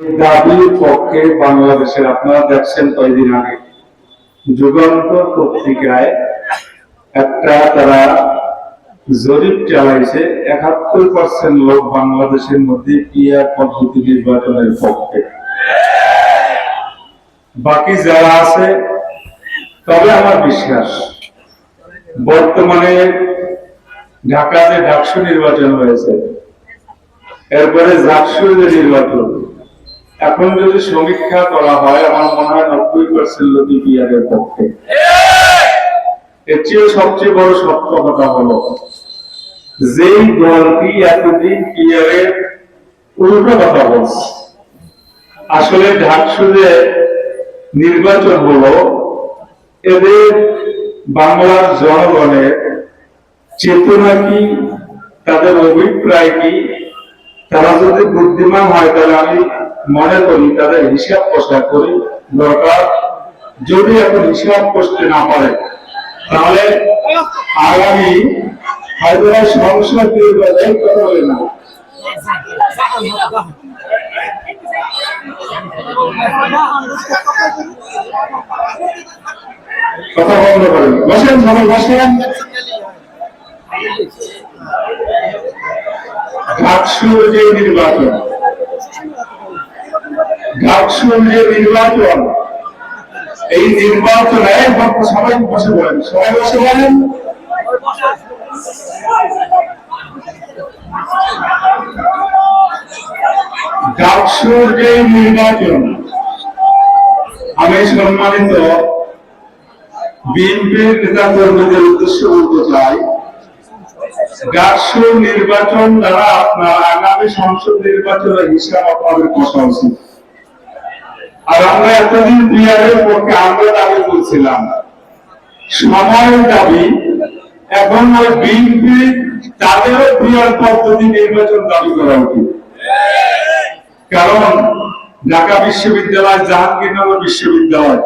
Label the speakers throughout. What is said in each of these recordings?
Speaker 1: দাবির পক্ষে বাংলাদেশের আপনারা দেখছেন কয়েকদিন আগে। যুগান্তর পত্রিকায় একটা তারা জরিপ চালাইছে, একাত্তর পার্সেন্ট লোক বাংলাদেশের মধ্যে পিয়ার পদ্ধতি নির্বাচনের পক্ষে। বাকি যারা আছে, তবে আমার বিশ্বাস, বর্তমানে ঢাকাতে ডাকসু নির্বাচন হয়েছে। এরপরে জাকসুর যে নির্বাচন। এখন যদি সমীক্ষা করা হয়, আমার মনে হয় নব্বই পার্সেন্ট লোকই বিয়ারের পক্ষে। এর চেয়েও সবচেয়ে বড় সত্য কথা হলো, যেই দলটি এতদিন বিয়ারের উল্টো কথা বলছে। আসলে ঢাকসুদে নির্বাচন হলো, এদের বাংলার জনগণের চেতনা কি, তাদের অভিপ্রায় কি, তারা যদি বুদ্ধিমান হয় তাহলে আমি মনে করি, তাদের হিসাব কষা করি দরকার। যদি এখন হিসাব করতে না পারে, তাহলে আগামী হায়দ্রাবাদ সংসদ নির্বাচন কথা না। কথা বন্ধ করেন। বসেন, সবাই বসেন। নির্বাচন। ডাকসুর নির্বাচন, এই নির্বাচনে সবাই বসে বলেন সবাই বসে বলেন ডাকসুর যে নির্বাচন, আমি সম্মানিত বিএনপির নেতা কর্মীদের উদ্দেশ্যে বলতে চাই ডাকসু নির্বাচন দ্বারা আপনার আগামী সংসদ নির্বাচনের হিসাব আপনাদের বসা উচিত। আর আমরা এতদিন বিহারের পক্ষে আমরা দাবি করছিলাম। সময়ের দাবি, এখন ওই বিএনপি তাদেরও বিহার পদ্ধতি নির্বাচন দাবি করা উচিত। কারণ ঢাকা বিশ্ববিদ্যালয়, জাহাঙ্গীরনগর বিশ্ববিদ্যালয়,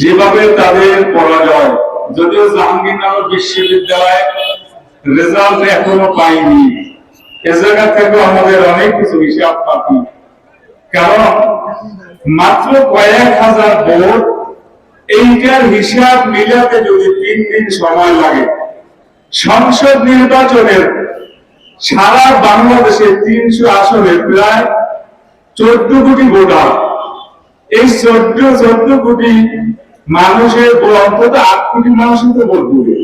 Speaker 1: যেভাবে তাদের পরাজয়, যদিও জাহাঙ্গীরনগর বিশ্ববিদ্যালয় রেজাল্ট এখনও পাইনি। এ জায়গা থেকে আমাদের অনেক কিছু হিসাব বাকি। কারণ মাত্র কয়েক হাজার ভোট, এইটার হিসাব মিলাতে যদি তিন দিন সময় লাগে। সংসদ নির্বাচনের সারা বাংলাদেশে তিনশো আসনে প্রায় চোদ্দ কোটি ভোটার এই চোদ্দ চোদ্দ কোটি মানুষের অন্তত আট কোটি মানুষের তো ভোট দেবে।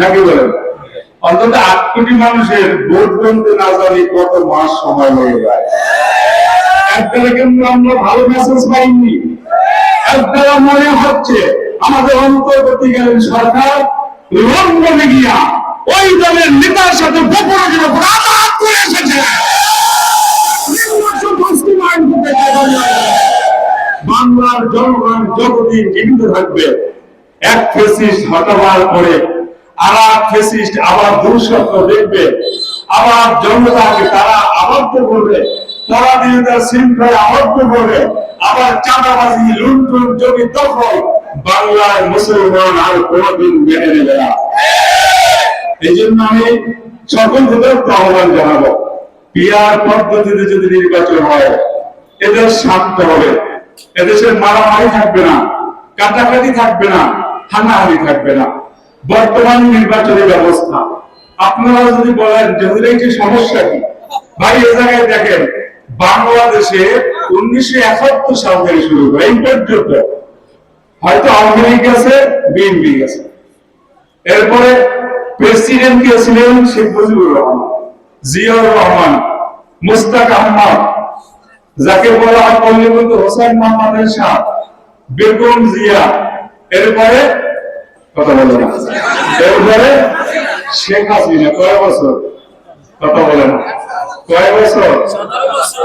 Speaker 1: নাকি বলেন? অন্তত আট কোটি মানুষের ভোট গণতে না জানি কত মাস সময় লেগে যায়। একবারে কিন্তু আমরা ভালো মেসেজ পাইনি। একবারে মনে হচ্ছে আমাদের অন্তর্বর্তীকালীন সরকার লন্ডনে গিয়া ওই দলের নেতার সাথে গোপনে যেন আঘাত করে এসেছে। বাংলার জনগণ যতদিন জীবিত থাকবে, এক ফেসিস্ট হটাবার পরে আর এক ফেসিস্ট আবার দুঃস্বপ্ন দেখবে, আবার জনতাকে তারা আবদ্ধ করবে। পরাধীনতার শৃঙ্খলে আবদ্ধ করবে আবার চাঁদাবাজি, লুণ্ঠন, জমি দখল বাংলার মুসলমান আর কোনদিন মেনে নেবে না। এই জন্য আমি সকল আহ্বান জানাব পদ্ধতিতে যদি নির্বাচন হয়, এদের শান্ত হবে। এদেশের মারামারি থাকবে না, কাটাকাটি থাকবে না, হানাহানি থাকবে না। বর্তমান নির্বাচনী ব্যবস্থা। আপনারা যদি বলেন যে সমস্যা কি? ভাই, এ জায়গায় দেখেন বাংলাদেশে উনিশশো একাত্তর সাল থেকে শুরু করে, এই হয়তো আওয়ামী গেছে বিএনপি গেছে এরপরে প্রেসিডেন্ট কে শেখ মুজিবুর রহমান, জিয়াউর রহমান, মুস্তাক আহমদ, যাকে বলা হয় পল্লীবন্ধু হোসেন মোহাম্মদ এরশাদ বেগম জিয়া। এরপরে কথা বলে না। এরপরে শেখ হাসিনা, কয় বছর? কথা বলে না। কয় বছর?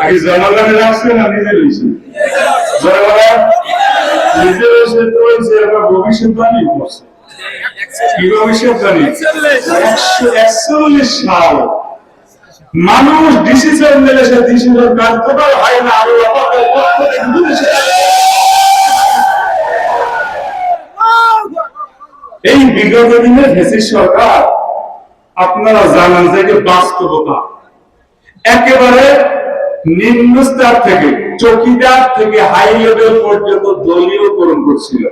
Speaker 1: আগে জনগণের আসছে না নিজে রয়েছে জনগণ নিজে রয়েছে তো হয়েছে এবার ভবিষ্যৎবাণী করছে। কি একশো একচল্লিশ সাল। মানুষ ডিসিশন নিলে সে ডিসিশন কার্যকর হয় না, আরও এই বিগত দিনের ফেসিস সরকার, আপনারা জানেন যে বাস্তবতা। একেবারে নিম্ন স্তর থেকে, চকিদার থেকে হাই লেভেল পর্যন্ত দলীয়করণ করছিল।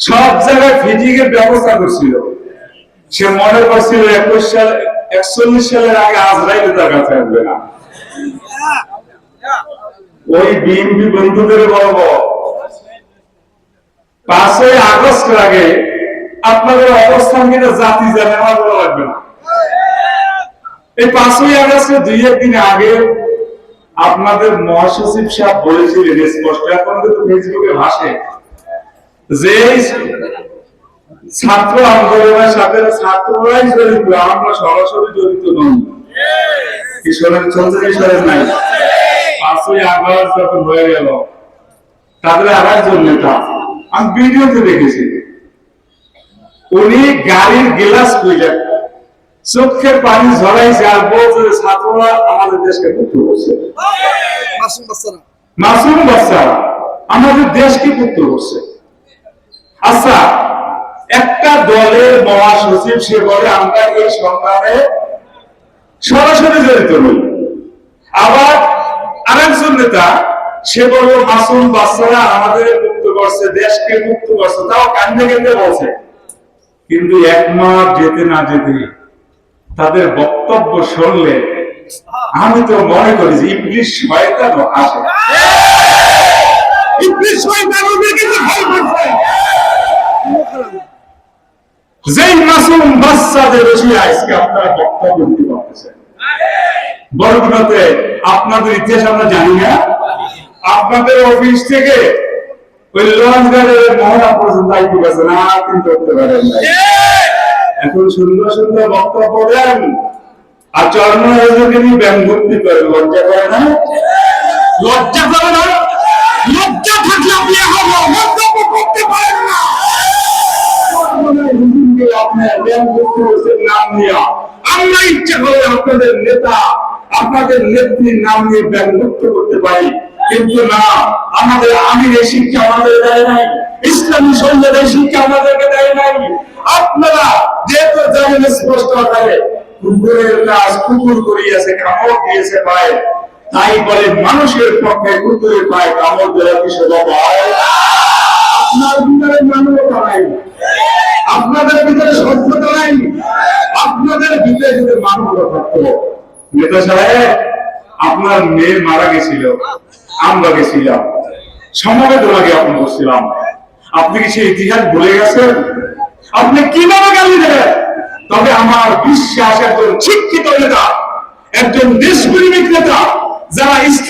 Speaker 1: সব জায়গায় ফিজিংয়ের ব্যবস্থা করছিল। সে মনে করছিল একুশ সাল, একচল্লিশ সালের আগে আজরাইল তার কাছে আসবে না। ওই বিএনপি বন্ধুদের বলব, পাঁচই আগস্টের আগে আপনাদের অবস্থান কিন্তু জাতি জানে, আমার বলা লাগবে না। এই পাঁচই আগস্টের দুই একদিন আগে আপনাদের মহাসচিব সাহেব বলেছিলেন স্পষ্ট এখন কিন্তু ফেসবুকে ভাসে। যে ছাত্র আন্দোলনের সাথে ছাত্ররাই জড়িত, আমরা সরাসরি জড়িত নই। কিশোরের চলছে কিশোরের নাই? পাঁচই আগস্ট যখন হয়ে গেল, তাদের আর একজন নেতা, আমি ভিডিওতে দেখেছি, উনি গাড়ির গ্লাস খুলে চোখের পানি ঝরাইছে আর বলছে যে ছাত্ররা আমাদের দেশকে মুক্ত করছে।
Speaker 2: মাসুম বাচ্চারা।
Speaker 1: আমাদের দেশকে মুক্ত করছে। আচ্ছা একটা দলের মহাসচিব সে বলে আমরা এই সংগ্রামে সরাসরি জড়িত নই। আবার আরেকজন নেতা সে বলল মাসুম বাচ্চারা আমাদের মুক্ত করছে দেশকে মুক্ত করছে। তাও কান্দে কেঁদে বলছে। কিন্তু এক মাস যেতে না যেতে তাদের বক্তব্য শুনলে আমি তো মনে করি যে ইংলিশ শয়তান আসে
Speaker 2: ইবলিস শয়তান ওদেরকে তো ভয় করছে।
Speaker 1: যেই মাসুম বাচ্চাদের আজকে আপনারা বক্তব্য দিতে পারতেছেন। বরগুনাতে আপনাদের ইতিহাস আমরা জানি না। আপনাদের অফিস থেকে ওই লঞ্চ গাড়ির মহড়া পর্যন্ত গেছে না কিন্তু করতে পারেন। এখন সুন্দর সুন্দর বক্তব্য দেন আর চর্ম রাজনীতি নিয়ে করে লজ্জা করে না? লজ্জা করে না?
Speaker 2: লজ্জা থাকলে আপনি মন্তব্য করতে পারেন না।
Speaker 1: আপনার ব্যঙ্গোক্তি নাম নিয়ে। আমরা ইচ্ছা করে আপনাদের নেতা আপনাদের নেত্রীর নাম নিয়ে ব্যঙ্গোক্তি করতে পারি। কিন্তু না, আমাদের আমির শিক্ষা আমাদের দেয় নাই, ইসলামী সৈন্যদের শিক্ষা আমাদেরকে দেয় নাই। আপনারা যেহেতু জানেন স্পষ্ট আকারে কুকুরের কাজ কুকুর করিয়াছে, কামড় দিয়েছে পায়। তাই বলে মানুষের পক্ষে কুকুরের পায় কামড় দেওয়া কি শোভা পায় আপনার ভিতরে মানবতা নাই। আপনাদের ভিতরে সভ্যতা নাই। আপনাদের ভিতরে যদি মানবতা থাকতো, নেতা সাহেব, আপনার মেয়ে মারা গেছিল। আমরা গেছিলাম। সমবেদনা জ্ঞাপন করছিলাম আপনি কি সেই ইতিহাস ভুলে গেছেন? আপনি কীভাবে গালি দেবেন? তবে আমার বিশ্বাস একজন শিক্ষিত নেতা, একজন দেশপ্রেমিক নেতা, যারা ইসলাম